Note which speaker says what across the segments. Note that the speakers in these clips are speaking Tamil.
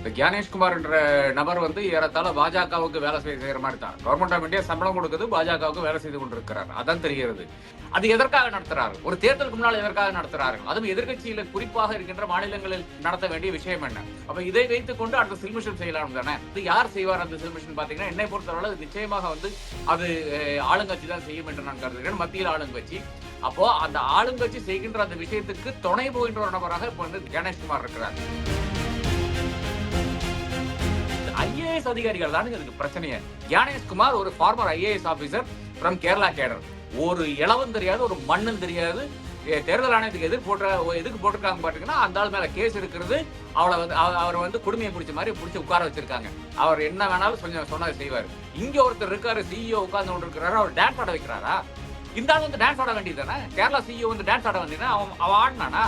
Speaker 1: இந்த கியானேஷ்குமார் என்ற நபர் வந்து ஏறத்தாழ பாஜகவுக்கு வேலை செய்ய செய்யற மாதிரி தான். கவர்மெண்ட் ஆஃப் இந்தியா சம்பளம் கொடுக்குது பாஜகவுக்கு வேலை செய்து கொண்டிருக்கிறார். அதான் தெரிகிறது. அது எதற்காக நடத்துறாரு? ஒரு தேர்தலுக்கு முன்னால் எதற்காக நடத்துறார்கள் அதுவும் எதிர்கட்சியில குறிப்பாக இருக்கின்ற மாநிலங்களில் நடத்த வேண்டிய விஷயம் என்ன? அப்ப இதை வைத்துக் கொண்டு அடுத்த சில்மிஷன் செய்யலாம் தானே? இது யார் செய்வார் அந்த சில்மிஷன் பாத்தீங்கன்னா என்னை பொறுத்தவரை நிச்சயமாக வந்து அது ஆளுங்கட்சி தான் செய்யும் என்று நான் கருதுகிறேன் மத்தியில் ஆளுங்கட்சி. அப்போ அந்த ஆளுங்கட்சி செய்கின்ற அந்த விஷயத்துக்கு துணை போகின்ற ஒரு நபராக இப்போ வந்து கணேஷ்குமார் இருக்கிறார். ஐஏஎஸ் அதிகாரிகள் தானுங்க இதுக்கு பிரச்சனையே. ஞானேஷ்குமார் ஒரு former IAS officer from Kerala cadre ஒரு இளவும் தெரியாது ஒரு மண்ணும் தெரியாது. தேர்தல் ஆணையத்துக்கு எதிர்ப்பு போட்ட எதுக்கு போட்டிருக்காங்க பாத்தீங்கன்னா அந்த ஆள் மேல கேஸ் இருக்கிறது அவளை வந்து அவ- அவர் வந்து குடுமையை பிடிச்ச மாதிரி பிடிச்சி உட்கார வச்சிருக்காங்க. அவர் என்ன வேணாலும் கொஞ்சம் சொன்னதை செய்வார். இங்க ஒருத்தர் இருக்காரு சிஇஓ உட்கார்ந்து கொண்டு இருக்கிறாரு அவர் டான்ஸ் ஆட வைக்கிறாரா? இந்த ஆள் வந்து டான்ஸ் ஆட வேண்டியது தானே? கேரளா சிஇஓ வந்து டான்ஸ் ஆட வேண்டியது அவன் அவன் ஆடினானா?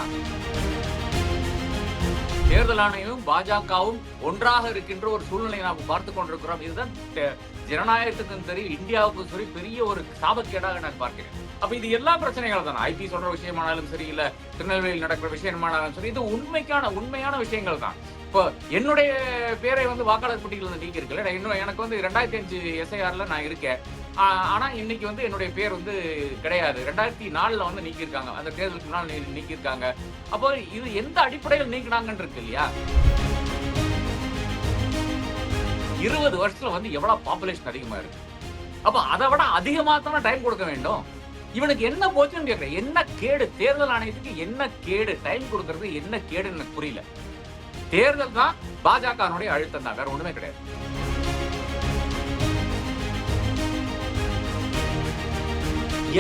Speaker 1: தேர்தல் ஆணையமும் பாஜகவும் ஒன்றாக இருக்கின்ற ஒரு சூழ்நிலையை நாம் பார்த்து கொண்டிருக்கிறோம். இதுதான் ஜனநாயகத்துக்கும் சரி இந்தியாவுக்கும் சரி பெரிய ஒரு சாபக்கேடாக நான் பார்க்கிறேன். அப்ப இது எல்லா பிரச்சனைகளும் தான்? ஐபி சொல்ற விஷயமானாலும் சரி இல்ல திருநெல்வேலியில் நடக்கிற விஷயமானாலும் சரி இது உண்மைக்கான உண்மையான விஷயங்கள் தான். இப்போ என்னுடைய பேரை வந்து வாக்காளர் பட்டியலில் இருந்து நீக்கி இருக்குல்ல இன்னும் எனக்கு வந்து ரெண்டாயிரத்தி அஞ்சு எஸ்ஐஆர்ல நான் இருக்கேன். ஆனால் ஆனா இன்னைக்கு வந்து என்னுடைய பேர் வந்து கிடையாது. ரெண்டாயிரத்தி நாலில் வந்து நீக்கியிருக்காங்க. அந்த தேர்தலுக்கு முன்னால் நீக்கியிருக்காங்க. அப்போ இது எந்த அடிப்படையில் நீக்கினாங்கன்னு இருக்கு இல்லையா? இருபது வருஷத்துல வந்து எவ்வளவு பாப்புலேஷன் அதிகமா இருக்கு. அப்போ அதை விட அதிகமாக தானே டைம் கொடுக்க வேண்டும்? இவனுக்கு என்ன போச்சுன்னு கேட்குறேன். என்ன கேடு? தேர்தல் ஆணையத்துக்கு என்ன கேடு? டைம் கொடுக்கறது என்ன கேடுன்னு எனக்கு புரியல. தேர்தல் தான் பாஜகனுடைய அழுத்தம் தான். வேற ஒண்ணுமே கிடையாது.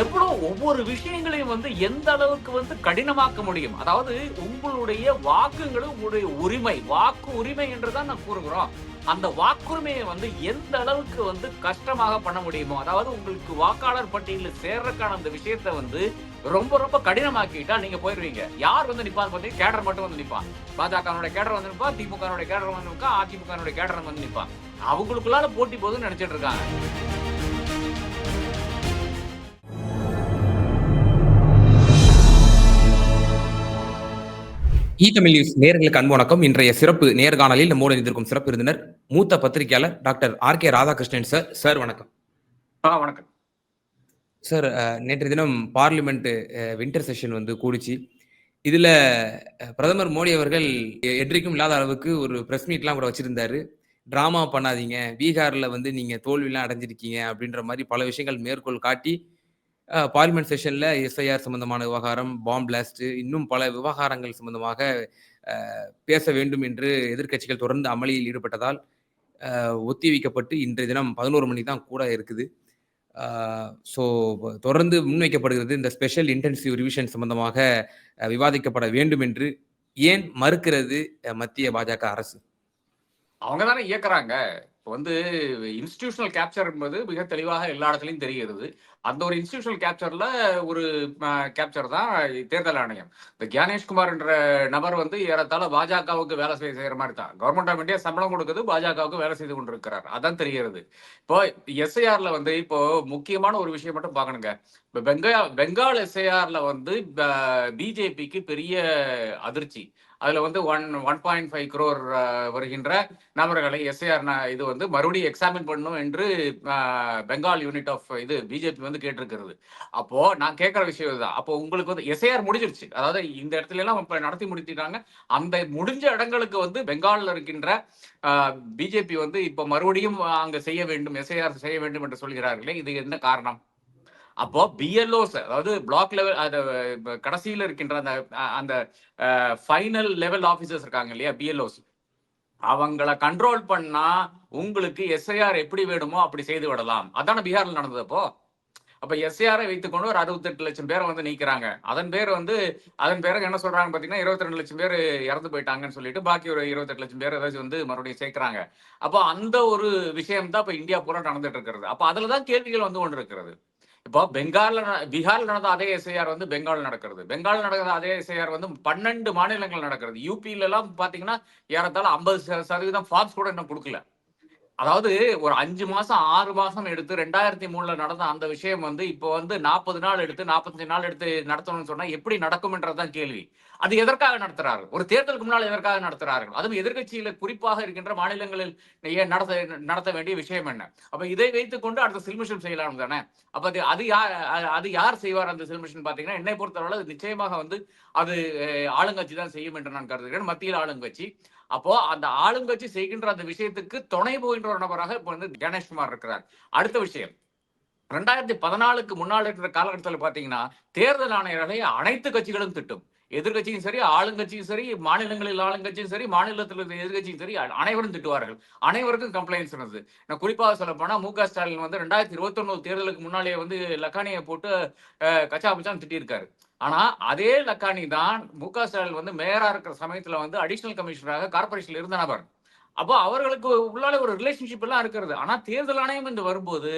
Speaker 1: எவ்வளோ ஒவ்வொரு விஷயங்களையும் வந்து எந்த அளவுக்கு வந்து கடினமாக்க முடியும்? அதாவது உங்களுடைய வாக்குங்களும் உங்களுடைய உரிமை வாக்கு உரிமை என்றுதான் நான் கூறுகிறோம். அந்த வாக்குரிமையை வந்து எந்த அளவுக்கு வந்து கஷ்டமாக பண்ண முடியுமோ அதாவது உங்களுக்கு வாக்காளர் பட்டியலில் சேர்றதுக்கான அந்த விஷயத்த வந்து ரொம்ப ரொம்ப கடினமாக்கிட்டா நீங்க போயிருவீங்க. யார் வந்து நிப்பான்னு பார்த்தீங்கன்னா கேடர் மட்டும் வந்து நிப்பான். பாஜகனுடைய கேடர் வந்து நிற்பா திமுகனுடைய கேடர் வந்து நிற்பான் அதிமுகனுடைய கேடர் வந்து நிற்பான் அவங்களுக்குள்ளால போட்டி போதுன்னு நினைச்சிட்டு இருக்காங்க.
Speaker 2: இ தமிழ் நியூஸ் நேயர்களுக்கு அன்பு வணக்கம். இன்றைய சிறப்பு நேர்காணலில் நம்மோடு இருந்திருக்கும் சிறப்பு விருந்தினர் மூத்த பத்திரிகையாளர் doctor R K Radhakrishnan sir. Sir வணக்கம்.
Speaker 1: வணக்கம்.
Speaker 2: சார் அஹ், நேற்றைய தினம் பார்லிமெண்ட் வின்டர் செஷன் வந்து கூடிச்சு. இதுல பிரதமர் மோடி அவர்கள் என்றைக்கும் இல்லாத அளவுக்கு ஒரு பிரஸ் மீட்லாம் கூட வச்சிருந்தாரு. டிராமா பண்ணாதீங்க. பீகார்ல வந்து நீங்க தோல்வியெல்லாம் அடைஞ்சிருக்கீங்க அப்படின்ற மாதிரி பல விஷயங்கள் மேற்கோள் காட்டி பார்லிமெண்ட் செஷனில் எஸ்ஐஆர் சம்பந்தமான விவகாரம் பாம் பிளாஸ்ட் இன்னும் பல விவகாரங்கள் சம்பந்தமாக பேச வேண்டும் என்று எதிர்க்கட்சிகள் தொடர்ந்து அமளியில் ஈடுபட்டதால் ஒத்தி வைக்கப்பட்டு இன்றைய தினம் பதினோரு மணி தான் கூட இருக்குது. ஸோ தொடர்ந்து முன்வைக்கப்படுகிறது இந்த ஸ்பெஷல் இன்டென்சிவ் ரிவிஷன் சம்பந்தமாக விவாதிக்கப்பட வேண்டும் என்று ஏன் மறுக்கிறது மத்திய பாஜக அரசு?
Speaker 1: அவங்க தானே இயக்குறாங்க. இப்போ வந்து இன்ஸ்டிடியூஷனல் கேப்சர் என்பது மிக தெளிவாக எல்லா இடத்துலையும் தெரிகிறது. அந்த ஒரு இன்ஸ்டியூஷனல் கேப்சர்ல ஒரு கேப்சர் தான் தேர்தல் ஆணையம். இந்த கியானேஷ்குமார் என்ற நபர் வந்து ஏறத்தாழ பாஜகவுக்கு வேலை செய்ய செய்யற மாதிரி தான். கவர்மெண்ட் ஆஃப் இந்தியா சம்பளம் கொடுக்குது பாஜகவுக்கு வேலை செய்து கொண்டிருக்கிறார். அதான் தெரிகிறது. இப்போ எஸ்ஐஆர்ல வந்து இப்போ முக்கியமான ஒரு விஷயம் மட்டும் பார்க்கணுங்க. இப்போ பெங்கா பெங்கால் எஸ்ஐஆர்ல வந்து பிஜேபிக்கு பெரிய அதிர்ச்சி. அதில் வந்து one one point five crore வருகின்ற நபர்களை எஸ்ஐஆர் இது வந்து மறுபடியும் எக்ஸாமின் பண்ணணும் என்று பெங்கால் யூனிட் ஆஃப் இது பிஜேபி வந்து கேட்டிருக்கிறது. அப்போ நான் கேட்கிற விஷயம் இதுதான். அப்போ உங்களுக்கு வந்து எஸ்ஐஆர் முடிஞ்சிருச்சு. அதாவது இந்த இடத்துல எல்லாம் இப்ப நடத்தி முடித்திட்டாங்க. அந்த முடிஞ்ச இடங்களுக்கு வந்து பெங்காலில் இருக்கின்ற பிஜேபி வந்து இப்ப மறுபடியும் அங்க செய்ய வேண்டும் எஸ்ஐஆர் செய்ய வேண்டும் என்று சொல்கிறார்களே. இது என்ன காரணம்? அப்போ பிஎல்ஓஸ் அதாவது பிளாக் லெவல் அது கடைசியில் இருக்கின்ற அந்த அஹ், அந்த ஃபைனல் லெவல் ஆஃபீஸர்ஸ் இருக்காங்க இல்லையா பிஎல்ஓஸ் அவங்கள கண்ட்ரோல் பண்ணா உங்களுக்கு எஸ்ஐஆர் எப்படி வேணுமோ அப்படி செய்து விடலாம். அதான பீகார்ல நடந்தது அப்போ? அப்ப எஸ்ஏஆரை வைத்துக்கொண்டு ஒரு அறுபத்தெட்டு லட்சம் பேரை வந்து நீக்கிறாங்க. அதன் பேர் வந்து அதன் பேருக்கு என்ன சொல்றாங்க பாத்தீங்கன்னா இருபத்தி ரெண்டு லட்சம் பேர் இறந்து போயிட்டாங்கன்னு சொல்லிட்டு பாக்கி ஒரு இருபத்தெட்டு லட்சம் பேர் ஏதாச்சும் வந்து மறுபடியும் சேர்க்கிறாங்க. அப்போ அந்த ஒரு விஷயம் தான் இப்ப இந்தியா பூரா நடந்துட்டு இருக்கிறது. அப்ப அதுலதான் கேள்விகள் வந்து கொண்டு இருக்கிறது இப்போ பெங்கால்ல ந- பீகார்ல நடந்த அதே எஸ்ஐஆர் வந்து பெங்கால் நடக்கிறது. பெங்கால் நடக்கிற அதே எஸ்ஐஆர் வந்து பன்னெண்டு மாநிலங்கள் நடக்கிறது. யூபியில எல்லாம் பாத்தீங்கன்னா ஏறத்தாழ ஐம்பது சதவீதம் ஃபார்ம்ஸ் கூட இன்னும் கொடுக்கல. அதாவது ஒரு அஞ்சு மாசம் ஆறு மாசம் எடுத்து ரெண்டாயிரத்தி மூணுல நடந்த அந்த விஷயம் வந்து இப்போ வந்து நாற்பது நாள் எடுத்து நாற்பத்தஞ்சு நாள் எடுத்து நடத்தணும்னு சொன்னா எப்படி நடக்கும்ன்றதுதான் கேள்வி. அது எதற்காக நடத்துறாரு ஒரு தேர்தலுக்கு முன்னால் எதற்காக நடத்துறார்கள்? அதுவும் எதிர்கட்சியில குறிப்பாக இருக்கின்ற மாநிலங்களில் ஏன் நடத்த நடத்த வேண்டிய விஷயம் என்ன? அப்ப இதை வைத்துக் கொண்டு அடுத்த சில்மிஷன் செய்யலாம் தானே? அப்ப அது அது யார் அது யார் செய்வார் அந்த சில்மிஷன் பாத்தீங்கன்னா என்னை பொறுத்தவரை நிச்சயமாக வந்து அது ஆளுங்கட்சி தான் செய்யும் என்று நான் கருதுகிறேன். மத்தியில் ஆளுங்கட்சி. அப்போ அந்த ஆளுங்கட்சி செய்கின்ற அந்த விஷயத்துக்கு துணை போகின்ற ஒரு நபராக இப்போ வந்து கணேஷ்குமார் இருக்கிறார். அடுத்த விஷயம். ரெண்டாயிரத்தி பதினாலுக்கு முன்னால் இருக்கிற காலகட்டத்தில் பாத்தீங்கன்னா தேர்தல் ஆணையர்களை அனைத்து கட்சிகளும் திட்டும். எதிர்கட்சியும் சரி ஆளுங்கட்சியும் சரி மாநிலங்களில் ஆளுங்கட்சியும் சரி மாநிலத்தில் இருக்கிற எதிர்கட்சியும் சரி அனைவரும் திட்டுவார்கள். அனைவருக்கும் கம்ப்ளைண்ட்ஸ் இருந்தது. நான் குறிப்பாக சொல்ல போனா மு க ஸ்டாலின் வந்து ரெண்டாயிரத்தி இருபத்தொன்னு தேர்தலுக்கு முன்னாலேயே வந்து லக்கானியை போட்டு கச்சா பச்சான்னு திட்டியிருக்காரு. ஆனா அதே லக்கானி தான் மு க ஸ்டாலின் வந்து மேயரா இருக்கிற சமயத்துல வந்து அடிஷனல் கமிஷனராக கார்பரேஷன்ல இருந்த நபர். அப்போ அவர்களுக்கு உள்ளால ஒரு ரிலேஷன்ஷிப் எல்லாம் இருக்கிறது. ஆனா தேர்தல் ஆணையம் என்று வரும்போது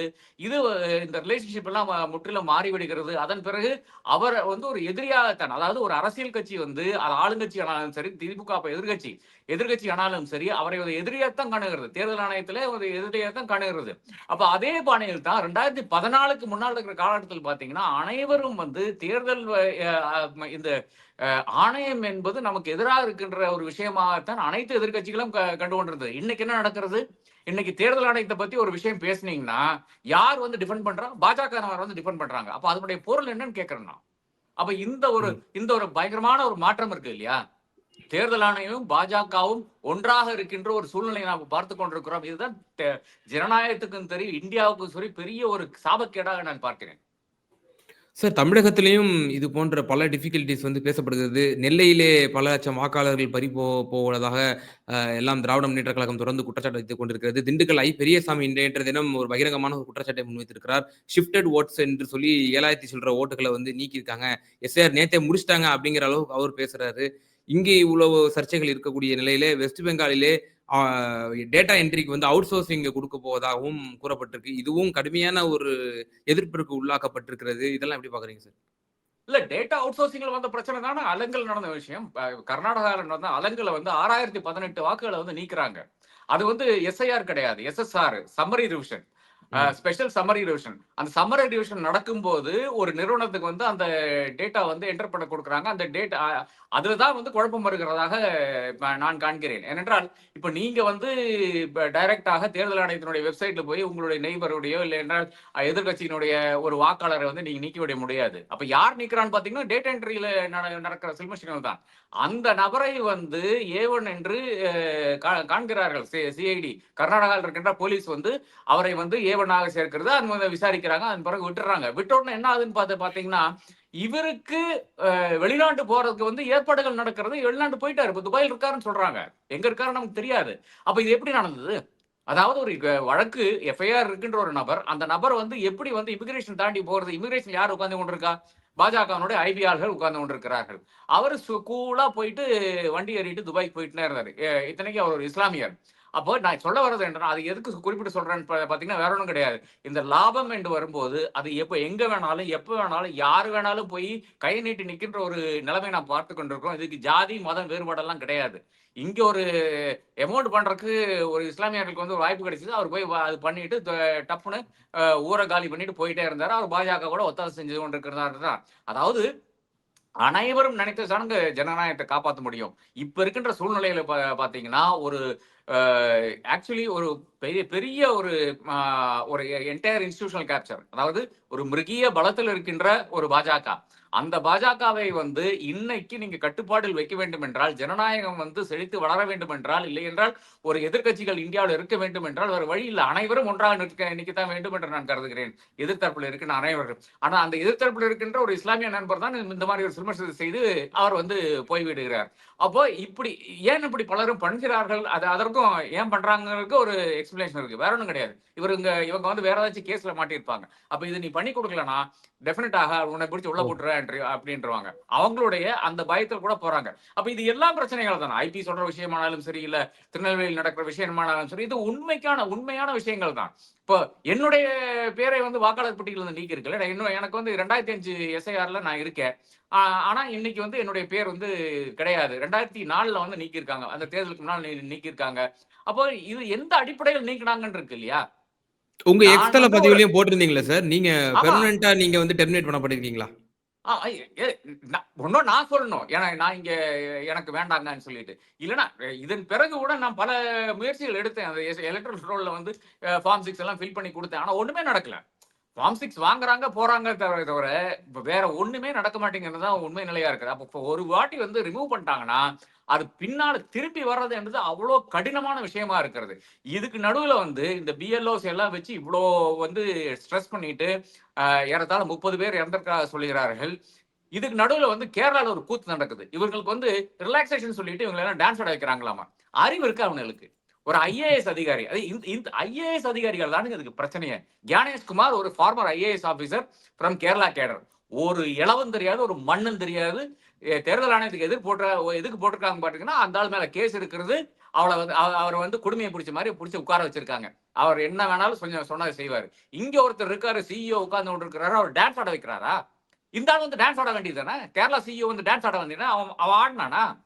Speaker 1: இது இந்த ரிலேஷன்ஷிப் எல்லாம் முற்றிலும் மாறிவிடுகிறது. அதன் பிறகு அவர் வந்து ஒரு எதிரியாகத்தான் அதாவது ஒரு அரசியல் கட்சி வந்து அது ஆளுங்கட்சி ஆனாலும் சரி திமுக எதிர்கட்சி எதிர்கட்சி ஆனாலும் சரி அவரை ஒரு எதிரியாகத்தான் காணுகிறது. தேர்தல் ஆணையத்திலே ஒரு எதிரியாகத்தான் காணுகிறது. அப்ப அதே பாணியில் தான் ரெண்டாயிரத்தி பதினாலுக்கு முன்னால் இருக்கிற காலகட்டத்தில் பாத்தீங்கன்னா அனைவரும் வந்து தேர்தல் இந்த ஆணையம் என்பது நமக்கு எதிராக இருக்கின்ற ஒரு விஷயமாகத்தான் அனைத்து எதிர்க்கட்சிகளும் க- கண்டு கொண்டிருந்தது இன்னைக்கு என்ன நடக்கிறது? இன்னைக்கு தேர்தல் ஆணையத்தை பத்தி ஒரு விஷயம் பேசுனீங்கன்னா யார் வந்து டிஃபெண்ட் பண்றா? பாஜக வந்து டிஃபெண்ட் பண்றாங்க. அப்ப அதனுடைய பொருள் என்னன்னு கேக்குறேன் நான். அப்ப இந்த ஒரு இந்த ஒரு பயங்கரமான ஒரு மாற்றம் இருக்கு இல்லையா? தேர்தல் ஆணையமும் பாஜகவும் ஒன்றாக இருக்கின்ற ஒரு சூழ்நிலையை நாம் பார்த்து கொண்டிருக்கிறோம். இதுதான் ஜனநாயகத்துக்கும் சரி இந்தியாவுக்கும் சரி பெரிய ஒரு சாபக்கேடாக நான் பார்க்கிறேன்.
Speaker 2: சார் தமிழகத்திலையும் இது போன்ற பல டிஃபிகல்டிஸ் வந்து பேசப்படுகிறது. நெல்லையிலே பல லட்சம் வாக்காளர்கள் பறி போ போவதாக எல்லாம் திராவிட முன்னேற்ற கழகம் தொடர்ந்து குற்றச்சாட்டு வைத்துக் கொண்டிருக்கிறது. திண்டுக்கல் ஐ பெரியசாமி இன்றைய தினம் ஒரு பகிரங்கமான ஒரு குற்றச்சாட்டை முன்வைத்திருக்கிறார். ஷிஃப்டட் ஓட்ஸ் என்று சொல்லி ஏழாயிரத்தி சொல்ற ஓட்டுகளை வந்து நீக்கியிருக்காங்க. எஸ்ஏஆர் நேத்தே முடிச்சிட்டாங்க அப்படிங்கிற அளவுக்கு அவர் பேசுறாரு. இங்கே இவ்வளவு சர்ச்சைகள் இருக்கக்கூடிய நிலையிலே வெஸ்ட் பெங்காலிலே டேட்டா என்ட்ரிக்கு வந்து அவுட் சோர்சிங் கொடுக்க போவதாகவும் கூறப்பட்டிருக்கு. இதுவும் கடுமையான ஒரு எதிர்ப்பிற்கு உள்ளாக்கப்பட்டிருக்கிறது. இதெல்லாம் எப்படி பாக்குறீங்க சார்?
Speaker 1: இல்ல டேட்டா அவுட் சோர்சிங்ல வந்த பிரச்சனை தானே அலங்கல் நடந்த விஷயம். கர்நாடகாவில் நடந்த அலங்கல வந்து ஆறாயிரத்தி பதினெட்டு வாக்குகளை வந்து நீக்குறாங்க. அது வந்து எஸ்ஐஆர் கிடையாது. SSR summary revision special summary revision அந்த சம்மரி ரிவிஷன் நடக்கும்போது ஒரு நிறுவனத்துக்கு வந்து அந்த டேட்டா வந்து என்டர் பண்ண கொடுக்குறாங்க. அந்த டேட்டா அதுலதான் வந்து குழப்பம் வருகிறதாக நான் காண்கிறேன். ஏனென்றால் இப்ப நீங்க வந்து டைரக்டாக தேர்தல் ஆணையத்தினுடைய வெப்சைட்ல போய் உங்களுடைய நெய்பருடையோ இல்லை என்றால் அஹ், எதிர்க்கட்சியினுடைய ஒரு வாக்காளரை வந்து நீங்க நீக்கி விட முடியாது. அப்ப யார் நீக்கிறான்னு பாத்தீங்கன்னா டேட்டா என்ட்ரியில நடக்கிற சில்மஷினல் தான். அந்த நபரை வந்து ஏவன் என்று அஹ், கா- காண்கிறார்கள். சிஐடி கர்நாடகாவில் இருக்கின்ற போலீஸ் வந்து அவரை வந்து ஏவனாக சேர்க்கிறது அது வந்து விசாரிக்கிறாங்க அதன் பிறகு விட்டுறாங்க. விட்ட உடனே என்ன ஆகுதுன்னு பார்த்து பாத்தீங்கன்னா இவருக்கு வெளிநாட்டு போறதுக்கு வந்து ஏற்பாடுகள் நடக்கிறது வெளிநாட்டு போயிட்டாரு. இப்போ துபாயில் இருக்காருன்னு சொல்றாங்க. எங்க இருக்காருன்னு நமக்கு தெரியாது. அப்ப இது எப்படி நடந்தது? அதாவது ஒரு வழக்கு எஃப்ஐஆர் இருக்கின்ற ஒரு நபர் அந்த நபர் வந்து எப்படி வந்து இமிகிரேஷன் தாண்டி போறது இமிகிரேஷன் யார் உட்கார்ந்து கொண்டிருக்கா? பாஜகவினுடைய ஐபிஆர்கள் உட்கார்ந்து கொண்டிருக்கிறார்கள். அவர் கூலா போயிட்டு வண்டி ஏறிட்டு துபாய்க்கு போயிட்டுனே இருந்தார். இத்தனைக்கு அவர் ஒரு இஸ்லாமியர். அப்போ நான் சொல்ல வர்றது என்னன்னா அது எதுக்கு குறிப்பிட்டு சொல்றேன்னு பார்த்தீங்கன்னா வேற ஒன்றும் கிடையாது. இந்த லாபம் என்று வரும்போது அது எப்போ எங்க வேணாலும் எப்போ வேணாலும் யார் வேணாலும் போய் கை நீட்டி நிற்கின்ற ஒரு நிலைமை நான் பார்த்து கொண்டிருக்கோம் இதுக்கு ஜாதி மதம் வேறுபாடெல்லாம் கிடையாது. இங்க ஒரு அமௌண்ட் பண்றதுக்கு ஒரு இஸ்லாமியர்களுக்கு வந்து ஒரு வாய்ப்பு கிடைச்சது. அவர் போய் அது பண்ணிட்டு டப்புன்னு ஊரை காலி பண்ணிட்டு போயிட்டே இருந்தாரு. அவர் பாஜக கூட ஒத்தாசை செஞ்சு கொண்டிருக்கிறாரு தான் அதாவது அனைவரும் நினைத்த சனங்க ஜனநாயகத்தை காப்பாற்ற முடியும். இப்ப இருக்கின்ற சூழ்நிலையில பா- பாத்தீங்கன்னா ஒரு ஆக்சுவலி ஒரு பெரிய பெரிய ஒரு ஆஹ், ஒரு என்டையர் இன்ஸ்டிடியூஷனல் கேப்சர் அதாவது ஒரு மிருகிய பலத்தில் இருக்கின்ற ஒரு பாஜக. அந்த பாஜகவை வந்து இன்னைக்கு நீங்க கட்டுப்பாட்டில் வைக்க வேண்டும் என்றால் ஜனநாயகம் வந்து செழித்து வளர வேண்டும் என்றால் இல்லை என்றால் ஒரு எதிர்க்கட்சிகள் இந்தியாவில் இருக்க வேண்டும் என்றால் வேறு வழி இல்லை. அனைவரும் ஒன்றாக நிற்க நிற்கத்தான் வேண்டும் என்று நான் கருதுகிறேன். எதிர்த்தரப்பில் இருக்கின்ற அனைவரும் ஆனா அந்த எதிர்த்தரப்பில் இருக்கின்ற ஒரு இஸ்லாமிய நண்பர் தான் இந்த மாதிரி ஒரு விமர்சனத்தை செய்து அவர் வந்து போய்விடுகிறார். அப்போ இப்படி ஏன் இப்படி பலரும் பண்ணுகிறார்கள் அது அதற்கும் ஏன் பண்றாங்களுக்கு ஒரு எக்ஸ்பிளேஷன் இருக்கு. வேற ஒன்றும் கிடையாது. இவருங்க இவங்க வந்து வேற ஏதாச்சும் கேஸ்ல மாட்டியிருப்பாங்க. அப்ப இது நீ பண்ணி கொடுக்கலனா டெஃபினட்டாக உன்னை பிடிச்சி உள்ள. போட்டுறேன் அப்படின்றவாங்க. அவங்களுடைய அந்த பயத்தில் கூட போறாங்க. அப்ப இது எல்லா பிரச்சனைகள் தான். ஐபி சொல்ற விஷயமானாலும் சரி இல்ல திருநெல்வேலியில் நடக்கிற விஷயமானாலும் சரி இது உண்மைக்கான உண்மையான விஷயங்கள் தான். இப்போ என்னுடைய பேரை வந்து வாக்காளர் பட்டியலில் இருந்து நீக்கி இருக்குல்ல இன்னும் எனக்கு வந்து ரெண்டாயிரத்தி அஞ்சு எஸ்ஐஆர்ல நான் இருக்கேன். ஆனா இன்னைக்கு வந்து என்னுடைய பேர் வந்து கிடையாது. ரெண்டாயிரத்தி நாலுல வந்து நீக்கியிருக்காங்க. அந்த தேர்தலுக்கு முன்னால் நீக்கியிருக்காங்க. அப்போ இது எந்த அடிப்படையில் நீக்கினாங்கன்னு இருக்கு இல்லையா?
Speaker 2: உங்க எக்ஸ்தல பதிவுலயும் போட்டிருந்தீங்களா சார்? நீங்க. பெர்மனண்டா நீங்க வந்து டெர்மினேட் பண்ணப்பட்டிருக்கீங்களா
Speaker 1: ஆ, ஐ, நான் ஒன்னும் நான் சொல்லணும். ஏன்னா நான் இங்க எனக்கு வேண்டாங்கன்னு சொல்லிட்டு. இல்லைன்னா இதன் பிறகு கூட நான் பல முயற்சிகள் எடுத்தேன். அந்த எலக்ட்ரல் ரோல்ல வந்து ஃபார்ம் சிக்ஸ் எல்லாம் ஃபில் பண்ணி கொடுத்தேன். ஆனா ஒண்ணுமே நடக்கல. ஃபார்ம் சிக்ஸ் வாங்குறாங்க போறாங்க தவிர தவிர இப்ப வேற ஒண்ணுமே நடக்க மாட்டேங்கிறது தான் உண்மை நிலையா இருக்குது. அப்போ இப்போ ஒரு வாட்டி வந்து ரிமூவ் பண்ணிட்டாங்கன்னா அது பின்னால திருப்பி வர்றது என்றது அவ்வளோ கடினமான விஷயமா இருக்கிறது. இதுக்கு நடுவில் வந்து இந்த பிஎல்ஓஸ் எல்லாம் வச்சு இவ்வளோ வந்து ஸ்ட்ரெஸ் பண்ணிட்டு ஏறத்தாழ முப்பது பேர் இறந்திருக்கா சொல்லுகிறார்கள். இதுக்கு நடுவில் வந்து கேரளாவில் ஒரு கூத்து நடக்குது. இவர்களுக்கு வந்து ரிலாக்ஸேஷன் சொல்லிட்டு இவங்க எல்லாம் டான்ஸ் ஆட வைக்கிறாங்களாமா? அறிவு இருக்கு அவங்களுக்கு? ஒரு ஐஏஎஸ் அதிகாரி. அது இந்த- ஐஏஎஸ் அதிகாரிகள் தானுங்க இதுக்கு பிரச்சனையே. ஞானேஷ்குமார் ஒரு former IAS officer from Kerala cadre ஒரு இளவும் தெரியாது ஒரு மண்ணும் தெரியாது. தேர்தல் ஆணையத்துக்கு எதிர் போட்ட எதுக்கு போட்டிருக்காங்க பாத்தீங்கன்னா அந்த ஆள் மேல கேஸ் இருக்கிறது அவளை வந்து அவ- அவர் வந்து குடுமையை பிடிச்ச மாதிரி பிடிச்சி உட்கார வச்சிருக்காங்க. அவர் என்ன வேணாலும் கொஞ்சம் சொன்னதை செய்வார். இங்க ஒருத்தர் இருக்காரு சிஇஓ உட்கார்ந்து கொண்டு இருக்கிறாரு அவர் டான்ஸ் ஆட வைக்கிறாரா? இந்த ஆள் வந்து டான்ஸ் ஆட வேண்டியது தானே? கேரளா சிஇஓ வந்து டான்ஸ் ஆட வேண்டியதுனா அவன் அவன் ஆடினானா?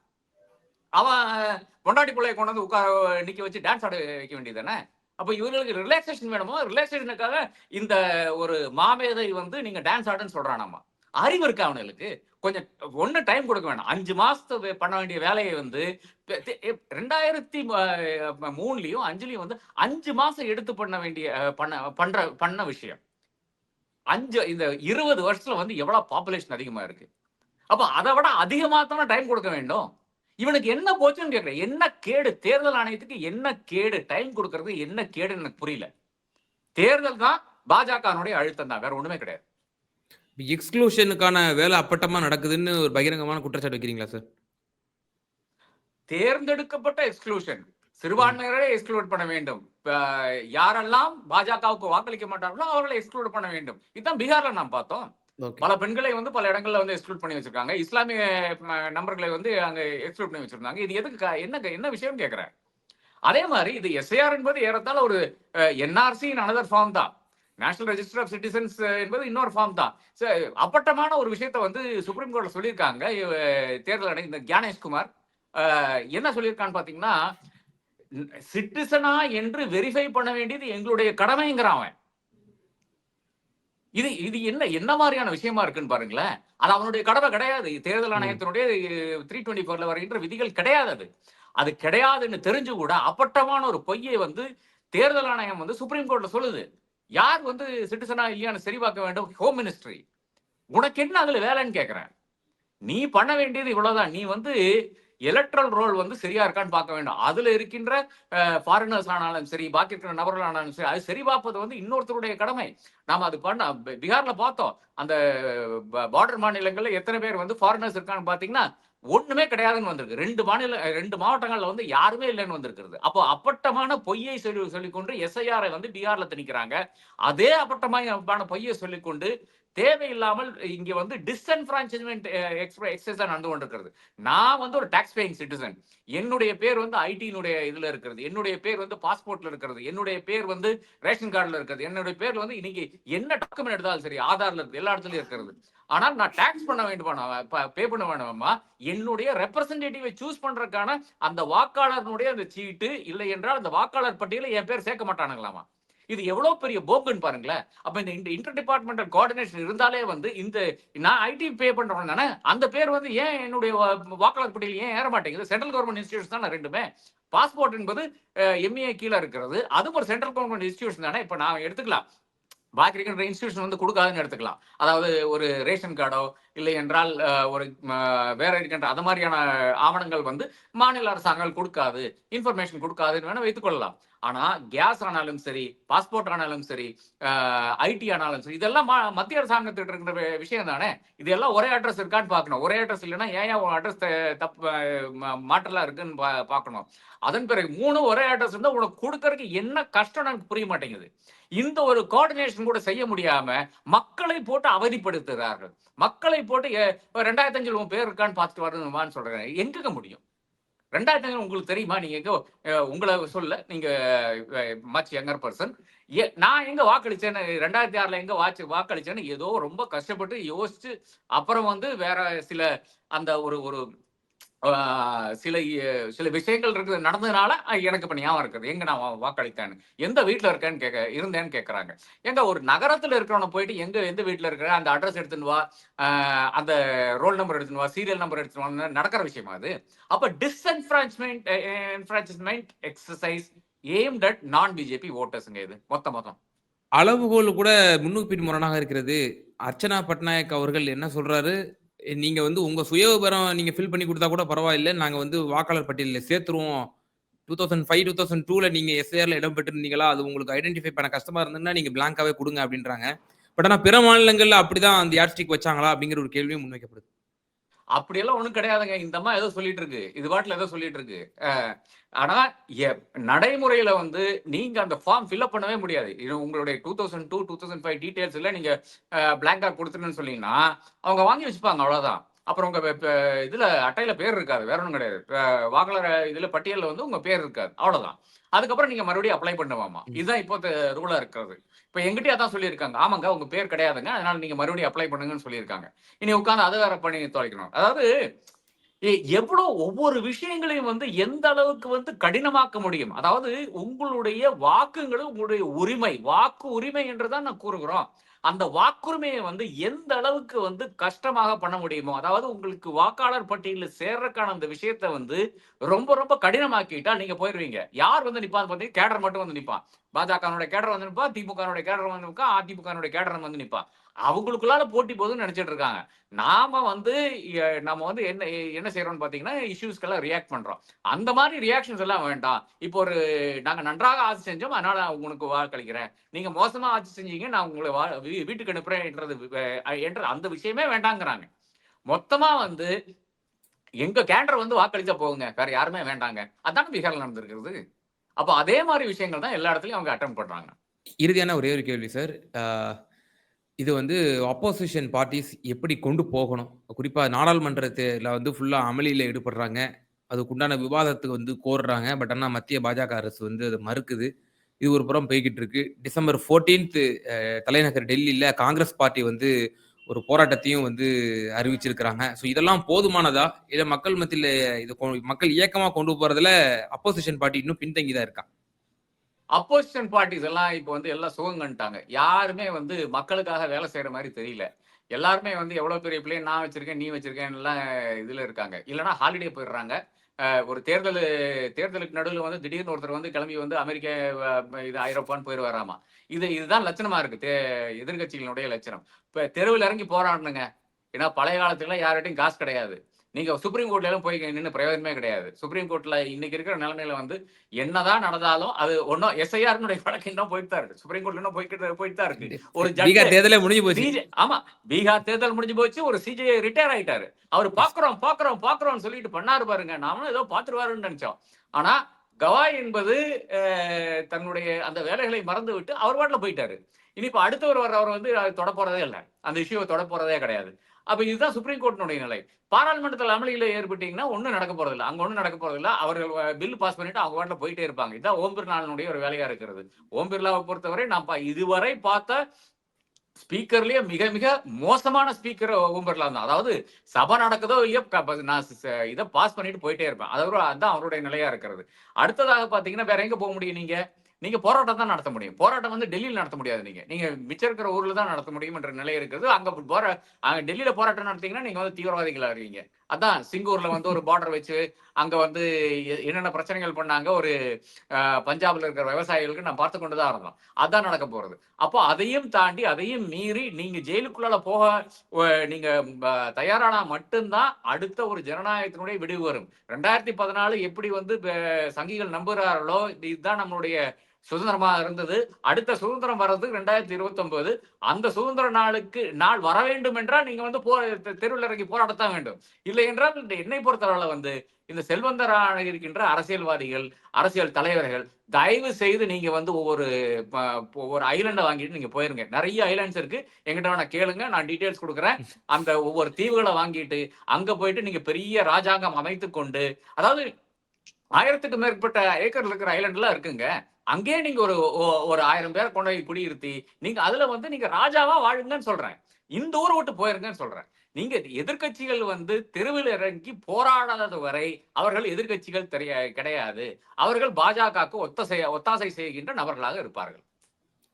Speaker 1: அவன் பொண்டாட்டி பிள்ளைய கொண்டு வந்து உட்கார நிக்க வச்சு டான்ஸ் ஆட வைக்க வேண்டியது தானே அப்போ இவர்களுக்கு ரிலாக்ஸேஷன் வேணுமோ? ரிலாக்ஸேஷனுக்காக இந்த ஒரு மாமேதை வந்து நீங்க டான்ஸ் ஆடுன்னு சொல்றானாமா? அறிவு இருக்கா அவனுக்கு கொஞ்சம் ஒண்ணு டைம் கொடுக்க வேணாம். அஞ்சு மாசத்து வே- பண்ண வேண்டிய வேலையை வந்து பெ- ரெண்டாயிரத்தி மூணுலயும் அஞ்சுலயும் வந்து அஞ்சு மாசம் எடுத்து பண்ண வேண்டிய பண்ண பண்ற பண்ண விஷயம். அஞ்சு இந்த இருபது வருஷத்துல வந்து எவ்வளவு பாப்புலேஷன் அதிகமா இருக்கு? அப்ப அதை விட அதிகமாக தானே டைம் கொடுக்க வேண்டும். இவனுக்கு என்ன போச்சுன்னு கேக்குறேன் என்ன கேடு? தேர்தல் ஆணையத்துக்கு என்ன கேடு? டைம் கொடுக்கறது என்ன கேடுன்னு எனக்கு புரியல. தேர்தல் தான் பாஜகனுடைய அழுத்தம் தான். வேற ஒண்ணுமே கிடையாது.
Speaker 2: எக்ஸ்க்ளூஷனுக்கான வேலை அப்பட்டமா நடக்குதுன்னு ஒரு பகிரங்கமான குற்றச்சாட்டு வைக்கிறீங்களா சார்
Speaker 1: தேர்ந்தெடுக்கப்பட்ட எக்ஸ்க்ளூஷன் சிறுபான்மையினரை எக்ஸ்க்ளூட் பண்ண வேண்டும். யாரெல்லாம் பாஜகவுக்கு வாக்களிக்க மாட்டார்களோ அவர்களை எக்ஸ்க்ளூட் பண்ண வேண்டும். இதுதான் பீகார்ல நாம் பார்த்தோம். பல பெண்களை வந்து பல இடங்கள்ல வந்து எக்ஸ்க்ளூட் பண்ணி வச்சிருக்காங்க. இஸ்லாமிய நம்பர்களை வந்து அங்க எக்ஸ்க்ளூட் பண்ணி வச்சிருந்தாங்க. இது எதுக்கு என்ன என்ன விஷயம் கேக்குறேன்? அதே மாதிரி இது எஸ்ஐஆர் என்பது ஏறத்தாழ ஒரு என்ஆர்சி அனதர் ஃபார்ம் தான். நேஷனல் ரெஜிஸ்டர் ஆஃப் சிட்டிசன்ஸ் என்பது இன்னொரு ஃபார்ம் தான். அப்பட்டமான ஒரு விஷயத்த வந்து சுப்ரீம் கோர்ட்ல சொல்லியிருக்காங்க. தேர்தல் இந்த கியானேஷ்குமார் என்ன சொல்லியிருக்கான்னு பாத்தீங்கன்னா சிட்டிசனா என்று வெரிஃபை பண்ண வேண்டியது எங்களுடைய கடமைங்கிறான் அவன் இது இது என்ன என்ன மாதிரியான விஷயமா இருக்குன்னு பாருங்களேன். அது அவனுடைய கடமை கிடையாது. தேர்தல் ஆணையத்தினுடைய த்ரீ டுவெண்ட்டி ஃபோர்ல வருகின்ற விதிகள் கிடையாது அது. அது கிடையாதுன்னு தெரிஞ்சு கூட அப்பட்டமான ஒரு பொய்யை வந்து தேர்தல் ஆணையம் வந்து சுப்ரீம் கோர்ட்ல சொல்லுது. யார் வந்து சிட்டிசனா இல்லையான்னு சரி பார்க்க வேண்டும். ஹோம் மினிஸ்ட்ரி உனக்கு என்ன அதுல வேலைன்னு கேக்குறேன். நீ பண்ண வேண்டியது இவ்வளவுதான். நீ வந்து எலக்ட்ரல் ரோல் வந்து சரியா இருக்கான்னு பார்க்க வேண்டும். அதுல இருக்கின்ற ஃபாரினர்ஸ் ஆனாலும் சரி பாக்கி இருக்கிற நபர்கள் ஆனாலும் சரி அது சரி பார்ப்பது வந்து இன்னொருத்தருடைய கடமை. நாம அது பண்ண பீகார்ல பார்த்தோம். அந்த பார்டர் மாநிலங்கள்ல எத்தனை பேர் வந்து ஃபாரினர்ஸ் இருக்கான்னு பாத்தீங்கன்னா ஒண்ணுமே கிடையாதுன்னு வந்திருக்கு. ரெண்டு மாநில ரெண்டு மாவட்டங்கள்ல வந்து யாருமே இல்லைன்னு வந்திருக்கிறது. அப்போ அப்பட்டமான பொய்யை சொல்லி சொல்லிக்கொண்டு எஸ்ஐஆரை வந்து பீகார்ல திணிக்கிறாங்க. அதே அப்பட்டமான பொய்யை சொல்லிக்கொண்டு தேவையில்லாமல் இங்க வந்து டிஸ்என்ஃபிரான்ச்சைஸ்மெண்ட் எக்ஸசைஸ் நடந்து கொண்டிருக்கிறது. நான் வந்து ஒரு டாக்ஸ் பேயிங் சிட்டிசன் என்னுடைய பேர் வந்து ஐடியினுடைய இதுல இருக்கிறது. என்னுடைய பேர் வந்து பாஸ்போர்ட்ல இருக்கிறது. என்னுடைய பேர் வந்து ரேஷன் கார்டுல இருக்கிறது. என்னுடைய பேர் வந்து இன்னைக்கு என்ன டாக்குமெண்ட் எடுத்தாலும் சரி ஆதார்ல இருக்கு எல்லா இடத்துலயும் இருக்கிறது. ஆனால் நான் டாக்ஸ் பண்ண வேண்டுமா பே பண்ண வேண்டாமா என்னுடைய ரெப்ரசன்டேட்டிவை சூஸ் பண்றதுக்கான அந்த வாக்காளர்னுடைய அந்த சீட்டு இல்லை என்றால் அந்த வாக்காளர் பட்டியலில் என் பேர் சேர்க்க மாட்டானுங்களாமா இது எவ்வளவு பெரிய போக்குன்னு பாருங்களேன். அப்ப இந்த இன்டர் டிபார்ட்மெண்டல் கோஆர்டினேஷன் இருந்தாலே வந்து இந்த நான் ஐடி பே பண்றவன் தானே அந்த பேர் வந்து ஏன் என்னுடைய வா- வாக்காளர் பட்டியல் ஏன் ஏற மாட்டேங்குது? சென்ட்ரல் கவர்மெண்ட் இன்ஸ்டியூஷன் தானே ரெண்டுமே. பாஸ்போர்ட் என்பது எம்ஏ கீழே இருக்கிறது. அதுவும் ஒரு சென்ட்ரல் கவர்மெண்ட் இன்ஸ்டியூஷன் தானே. இப்போ நான் எடுத்துக்கலாம். பாக்கி இருக்கின்ற இன்ஸ்டியூஷன் வந்து கொடுக்காதுன்னு எடுத்துக்கலாம். அதாவது ஒரு ரேஷன் கார்டோ இல்லை என்றால் ஒரு வேற இருக்கின்ற அது மாதிரியான ஆவணங்கள் வந்து மாநில அரசாங்கங்கள் கொடுக்காது. இன்ஃபர்மேஷன் கொடுக்காதுன்னு வேணா வைத்துக்கொள்ளலாம் ஆனா கேஸ் ஆனாலும் சரி பாஸ்போர்ட் ஆனாலும் சரி ஐடி ஆனாலும் சரி இதெல்லாம் மத்திய அரசாங்கத்திட்ட இருக்கிற விஷயம் தானே இதெல்லாம் ஒரே அட்ரஸ் இருக்கான்னு பார்க்கணும். ஒரே அட்ரஸ் இல்லைன்னா ஏன் உன் அட்ரஸ் தப்பு மாற்றலாம் இருக்குன்னு பா- பார்க்கணும். அதன் பிறகு மூணு ஒரே அட்ரஸ் இருந்தால் உனக்கு கொடுக்கறதுக்கு என்ன கஷ்டம் எனக்கு புரிய மாட்டேங்குது. இந்த ஒரு கோஆர்டினேஷன் கூட செய்ய முடியாம மக்களை போட்டு அவதிப்படுத்துகிறார்கள் மக்களை போட்டு எ- ரெண்டாயிரத்தி அஞ்சுல உன் பேர் இருக்கான்னு பார்த்துட்டு வரணுமான்னு சொல்றேன். எங்கங்க முடியும்? ரெண்டாயிரத்தி அஞ்சு உங்களுக்கு தெரியுமா? நீங்க எங்க உங்களை சொல்ல நீங்க மச் யங்கர் பர்சன் நான் எங்க வாக்களிச்சேன்னு ரெண்டாயிரத்தி ஆறுல எங்க வாட்ச் வாக்களிச்சேன்னு ஏதோ ரொம்ப கஷ்டப்பட்டு யோசிச்சு அப்புறம் வந்து வேற சில அந்த ஒரு ஒரு சில சில விஷயங்கள் இருக்குது நடந்ததுனால எனக்கு இப்போ ஞாபகம் இருக்குது. எங்க நான் வா- வாக்களித்தேன்னு. எந்த வீட்டில் இருக்கேன்னு கேட்க இருந்தேன்னு கேட்குறாங்க எங்க ஒரு நகரத்தில் இருக்கிறவன போயிட்டு எங்க எந்த வீட்டில் இருக்கிற அந்த அட்ரஸ் எடுத்துன்னு வா அந்த ரோல் நம்பர் எடுத்துன்னு வா சீரியல் நம்பர் எடுத்துன்னு வா நடக்கிற விஷயமா அது? அப்போ டிஸ்என்ஃபிரான்ச்மெண்ட் என்ஃபிரான்ச்மெண்ட் எக்ஸசைஸ் எய்ம் டட் நான் பிஜேபி ஓட்டர்ஸுங்க இது மொத்த மொத்தம்.
Speaker 2: அளவுகோல் கூட முன்னுக்கு பின் முரணாக இருக்கிறது. அர்ச்சனா பட்நாயக் அவர்கள் என்ன சொல்றாரு? நீங்க வந்து உங்க சுய விவரம் நீங்க ஃபில் பண்ணி கொடுத்தா கூட பரவாயில்லை. நாங்க வந்து வாக்காளர் பட்டியலில் சேர்த்துருவோம். Two thousand five two thousand டூல நீங்க எஸ்ஏஆர்ல இடம் பெற்றிருந்தீங்களா? அது உங்களுக்கு ஐடென்டிஃபை பண்ண கஷ்டமா இருந்ததுன்னா நீங்க பிளாங்காவே கொடுங்க அப்படின்றாங்க. பட் ஆனா பிற மாநிலங்கள்ல அப்படிதான் அந்த யார்ஸ்டிக் வச்சாங்களா அப்படிங்கிற ஒரு கேள்வியும் முன்வைக்கப்படுது.
Speaker 1: அப்படியெல்லாம் ஒண்ணும் கிடையாதுங்க. இந்த அம்மா ஏதோ சொல்லிட்டு இருக்கு இது பாட்டில் ஏதோ சொல்லிட்டு இருக்கு ஆனா எ- நடைமுறையில வந்து நீங்க அந்த ஃபார்ம் ஃபில்அப் பண்ணவே முடியாது. இது உங்களுடைய two thousand two two thousand five details எல்லாம் நீங்க பிளாங்கா கொடுத்துருன்னு சொன்னீங்கன்னா அவங்க வாங்கி வச்சுப்பாங்க அவ்வளவுதான். அப்புறம் உங்க இதுல அட்டையில பேர் இருக்காது வேற ஒன்றும் கிடையாது. வாக்காளர் இதுல பட்டியல்ல வந்து உங்க பேர் இருக்காது அவ்வளவுதான். அதுக்கப்புறம் நீங்க மறுபடியும் அப்ளை பண்ணுவாமா? இதுதான் இப்போ ரூலா இருக்கிறது. இப்ப எங்கிட்டயே அதான் சொல்லியிருக்காங்க. ஆமாங்க உங்க பேர் கிடையாதுங்க அதனால நீங்க மறுபடியும் அப்ளை பண்ணுங்கன்னு சொல்லியிருக்காங்க. இனி உட்காந்து அதை வேற பண்ணி தொலைக்கணும். அதாவது எ- எவ்வளவு ஒவ்வொரு விஷயங்களையும் வந்து எந்த அளவுக்கு வந்து கடினமாக்க முடியும்? அதாவது உங்களுடைய வாக்குಗಳು உங்களுடைய உரிமை வாக்கு உரிமை என்றுதான் நான் கூறுகிறோம். அந்த வாக்குரிமையை வந்து எந்த அளவுக்கு வந்து கஷ்டமாக பண்ண முடியுமோ அதாவது உங்களுக்கு வாக்காளர் பட்டியலில் சேர்றதுக்கான அந்த விஷயத்த வந்து ரொம்ப ரொம்ப கடினமாக்கிட்டா நீங்க போயிருவீங்க. யார் வந்து நிப்பான்னு பார்த்தீங்கன்னா கேடர் மட்டும் வந்து நிற்பான் பாஜகனுடைய கேடர் வந்து நிற்பான் திமுகனுடைய கேடர் வந்து நிற்பான் அதிமுகனுடைய கேடர் வந்து நிற்பான் அவங்களுக்குள்ளால போட்டி போதுன்னு நினைச்சிட்டு இருக்காங்க. நாம வந்து நம்ம வந்து என்ன என்ன செய்யறோம்னு பாத்தீங்கன்னா இஷ்யூஸ்க்கெல்லாம் ரியாக்ட் பண்றோம். அந்த மாதிரி ரியாக்ஷன்ஸ் எல்லாம் வேண்டாம். இப்போ ஒரு நாங்க நன்றாக ஆட்சி செஞ்சோம் அதனால நான் உங்களுக்கு வாக்களிக்கிறேன். நீங்க மோசமா ஆட்சி செஞ்சீங்க நான் உங்களை வா- வீட்டுக்கு அனுப்புறேன்ன்றது என்ற அந்த விஷயமே வேண்டாங்கிறாங்க. மொத்தமா வந்து எங்க கேண்டர் வந்து வாக்களிச்சா போகுங்க. வேற யாருமே வேண்டாங்க. அதான பீகார்ல நடந்திருக்கிறது. அப்போ அதே மாதிரி விஷயங்கள் தான் எல்லா இடத்துலயும் அவங்க அட்டம் பண்றாங்க.
Speaker 2: இறுதியான ஒரே ஒரு கேள்வி சார் இது வந்து அப்போசிஷன் பார்ட்டிஸ் எப்படி கொண்டு போகணும்? குறிப்பா நாடாளுமன்றத்தில் வந்து ஃபுல்லா அமளியில ஈடுபடுறாங்க. அதுக்குண்டான விவாதத்துக்கு வந்து கோர்றாங்க. பட் ஆனால் மத்திய பாஜக அரசு வந்து அதை மறுக்குது. இது ஒரு புறம் போய்கிட்டு இருக்கு. டிசம்பர் ஃபோர்டீன்த்து தலைநகர் டெல்லியில காங்கிரஸ் பார்ட்டி வந்து ஒரு போராட்டத்தையும் வந்து அறிவிச்சிருக்கிறாங்க. ஸோ இதெல்லாம் போதுமானதா? இதை மக்கள் மத்தியில் இது கொ- மக்கள் இயக்கமா கொண்டு போறதுல அப்போசிஷன் பார்ட்டி இன்னும் பின்தங்கி தான் இருக்கா?
Speaker 1: அப்போசிஷன் பார்ட்டிஸ் எல்லாம் இப்போ வந்து எல்லாம் சுகங்கன்ட்டாங்க யாருமே வந்து மக்களுக்காக வேலை செய்யற மாதிரி தெரியல. எல்லாருமே வந்து எவ்வளோ பெரிய பிள்ளைங்க நான் வச்சிருக்கேன் நீ வச்சிருக்கேன் எல்லாம் இதில் இருக்காங்க. இல்லைனா ஹாலிடே போயிடுறாங்க. ஒரு தேர்தல் தேர்தலுக்கு நடுவில் வந்து திடீர்னு ஒருத்தர் வந்து கிளம்பி வந்து அமெரிக்க இது ஐரோப்பான்னு போயிட்டு வராமா இது இதுதான் லட்சணமா இருக்கு. தே எதிர்கட்சிகளுடைய லட்சணம். இப்போ தெருவில் இறங்கி போராடணுங்க. ஏன்னா பழைய காலத்துக்குலாம் யார்கிட்டையும் காசு கிடையாது. நீங்க சுப்ரீம் கோர்ட்ல எல்லாம் போய் நின்று பிரயோஜனமே கிடையாது. சுப்ரீம் கோர்ட்ல இன்னைக்கு இருக்கிற நிலைமையில வந்து என்னதான் நடந்தாலும் அது ஒன்னும் எஸ்ஐஆர்னுடைய வழக்கு இன்னும் போயிட்டு தான் இருக்கு. சுப்ரீம் கோர்ட்ல இன்னும் போய்கிட்டு போயிட்டு தான் இருக்கு. ஒரு
Speaker 2: பீகார் தேர்தலே முடிஞ்சு போச்சு.
Speaker 1: ஆமா. பீகார் தேர்தல் முடிஞ்சு போச்சு. ஒரு சிஜே ரிட்டையர் ஆயிட்டாரு. அவர் பாக்குறோம் பாக்குறோம் பாக்குறோம்னு சொல்லிட்டு பண்ணாரு பாருங்க. நாமளும் ஏதோ பாத்துருவாருன்னு நினைச்சோம். ஆனா கவாய் என்பது தன்னுடைய அந்த வேலைகளை மறந்து விட்டு அவர் பாட்டுல போயிட்டாரு. இனி இப்ப அடுத்தவர் வர்றவர் வந்து தொட போறதே இல்லை. அந்த இஷ்யூவை தொட போறதே கிடையாது. அப்ப இதுதான் சுப்ரீம் கோர்ட்டினுடைய நிலை. பாராளுமன்றத்தில் அமளியில் ஏற்பட்டீங்கன்னா ஒன்றும் நடக்க போறதில்ல அங்க ஒன்றும் நடக்க போறதில்ல அவர்கள் பில் பாஸ் பண்ணிட்டு அவங்க வாட்டில் போயிட்டே இருப்பாங்க. இதுதான் ஓம் பிர்லானுடைய ஒரு வேலையா இருக்கிறது. ஓம் பிர்லாவை பொறுத்தவரை நான் இதுவரை பார்த்த ஸ்பீக்கர்லயே மிக மிக மோசமான ஸ்பீக்கர் ஓம் பிர்லா தான். அதாவது சபை நடக்குதோ இல்லையோ நான் இதை பாஸ் பண்ணிட்டு போயிட்டே இருப்பேன். அதாவது அதுதான் அவருடைய நிலையா இருக்கிறது. அடுத்ததாக பாத்தீங்கன்னா வேற எங்க போக முடியும் நீங்க? நீங்க போராட்டம் தான் நடத்த முடியும். போராட்டம் வந்து டெல்லியில் நடத்த முடியாது நீங்க. நீங்க மிச்சம் இருக்கிற ஊர்ல தான் நடத்த முடியும் என்ற நிலை இருக்குது. அங்க போற அங்க டெல்லியில போராட்டம் நடத்தீங்கன்னா நீங்க வந்து தீவிரவாதிகளா இருக்கீங்க அதான் சிங்கூர்ல வந்து ஒரு பார்டர் வச்சு அங்க வந்து எ- என்னென்ன பிரச்சனைகள் பண்ணாங்க? ஒரு பஞ்சாப்ல இருக்கிற விவசாயிகளுக்கு நான் பார்த்து கொண்டு தான் இருந்தோம். அதான் நடக்க போறது. அப்போ அதையும் தாண்டி அதையும் மீறி நீங்க ஜெயிலுக்குள்ளால போக நீங்க தயாரானா மட்டும்தான் அடுத்த ஒரு ஜனநாயகத்தினுடைய விடிவு வரும். ரெண்டாயிரத்தி பதினாலு எப்படி வந்து சங்கிகள் நம்புகிறார்களோ இதுதான் நம்மளுடைய சுதந்திரமா இருந்தது. அடுத்த சுதந்திரம் வர்றதுக்கு ரெண்டாயிரத்தி இருபத்தி ஒன்பது அந்த சுதந்திர நாளுக்கு நாள் வர வேண்டும் என்றால் நீங்க வந்து போ தெ- தெருவில் இறங்கி போராடத்தான் வேண்டும். இல்லை என்றால் இந்த என்னை பொறுத்தளவில் வந்து இந்த செல்வந்தராக இருக்கின்ற அரசியல்வாதிகள் அரசியல் தலைவர்கள் தயவு செய்து நீங்க வந்து ஒவ்வொரு ப- ஒவ்வொரு ஐலண்டை வாங்கிட்டு நீங்க போயிருங்க. நிறைய ஐலண்ட்ஸ் இருக்கு. எங்கிட்ட வேணா கேளுங்க. நான் டீடைல்ஸ் கொடுக்குறேன். அந்த ஒவ்வொரு தீவுகளை வாங்கிட்டு அங்க போயிட்டு நீங்க பெரிய ராஜாங்கம் அமைத்து கொண்டு அதாவது ஆயிரத்துக்கு மேற்பட்ட ஏக்கர் இருக்கிற ஐலண்ட்லாம் இருக்குங்க. அங்கேயே நீங்க ஒரு ஒரு ஆயிரம் பேர் கொண்டு போய் குடியிருத்தி நீங்க அதுல வந்து நீங்க ராஜாவா வாழுங்கன்னு சொல்றேன். இந்த ஊரை விட்டு போயிருங்கன்னு சொல்றேன். நீங்க எதிர்க்கட்சிகள் வந்து தெருவில் இறங்கி போராடாதது வரை அவர்கள் எதிர்க்கட்சிகள் தெரிய கிடையாது. அவர்கள் பாஜகவுக்கு ஒத்த ஒத்தாசை செய்கின்ற நபர்களாக இருப்பார்கள்.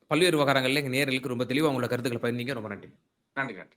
Speaker 2: பல்வேறு விவகாரங்கள்ல எங்க நேயர்களுக்கு ரொம்ப தெளிவா உங்களோட கருத்துக்களை பதிந்தீங்க ரொம்ப நன்றி.
Speaker 1: நன்றி நன்றி.